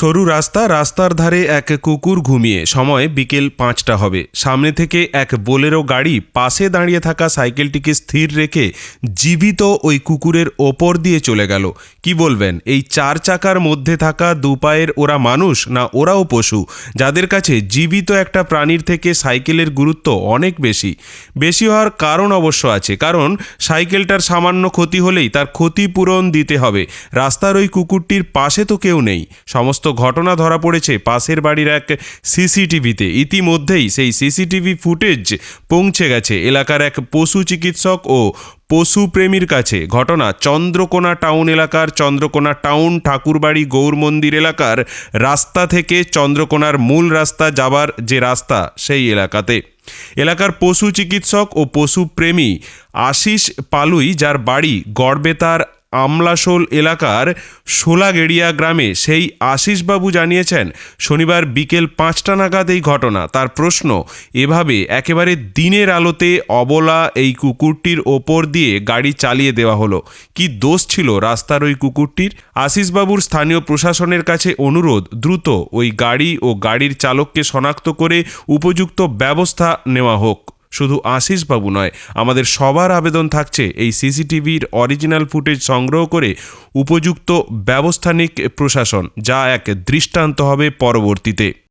সরু রাস্তা, রাস্তার ধারে এক কুকুর ঘুমিয়ে। সময় বিকেল পাঁচটা হবে। সামনে থেকে এক বোলেরো গাড়ি পাশে দাঁড়িয়ে থাকা সাইকেলটিকে স্থির রেখে জীবিত ওই কুকুরের ওপর দিয়ে চলে গেল। কি বলবেন? এই চার চাকার মধ্যে থাকা দুপায়ের ওরা মানুষ না ওরাও পশু? যাদের কাছে জীবিত একটা প্রাণীর থেকে সাইকেলের গুরুত্ব অনেক বেশি। বেশি হওয়ার কারণ অবশ্য আছে। কারণ সাইকেলটার সামান্য ক্ষতি হলেই তার ক্ষতিপূরণ দিতে হবে। রাস্তার ওই কুকুরটির পাশে তো কেউ নেই। সমস্ত ঘটনা ধরা পড়েছে পাশের বাড়ির এক সিসিটিভিতে। ইতিমধ্যেই সেই সিসিটিভি ফুটেজ পৌঁছে গেছে। এলাকার এক পশু চিকিৎসক ও পশু প্রেমীর কাছে। ঘটনা চন্দ্রকোনা টাউন এলাকার চন্দ্রকোনা টাউন ঠাকুরবাড়ি গৌর মন্দির এলাকার রাস্তা থেকে চন্দ্রকোনার মূল রাস্তা যাবার যে রাস্তা, সেই এলাকাতে। এলাকার পশু চিকিৎসক ও পশু প্রেমী আশিস পালুই, যার বাড়ি গড়বেতার আমলাশোল এলাকার সোলাগেড়িয়া গ্রামে সেই আশিসবাবু জানিয়েছেন, শনিবার বিকেল পাঁচটা নাগাদ এই ঘটনা। তার প্রশ্ন, এভাবে একেবারে দিনের আলোতে অবলা এই কুকুরটির ওপর দিয়ে গাড়ি চালিয়ে দেওয়া হলো। কি দোষ ছিল রাস্তার ওই কুকুরটির? আশিসবাবুর স্থানীয় প্রশাসনের কাছে অনুরোধ, দ্রুত ওই গাড়ি ও গাড়ির চালককে শনাক্ত করে উপযুক্ত ব্যবস্থা নেওয়া হোক। শুধু আশিসবাবু নয়, আমাদের সবার আবেদন থাকছে এই সিসিটিভির অরিজিনাল ফুটেজ সংগ্রহ করে উপযুক্ত ব্যবস্থানিক প্রশাসন, যা এক দৃষ্টান্ত হবে পরবর্তীতে।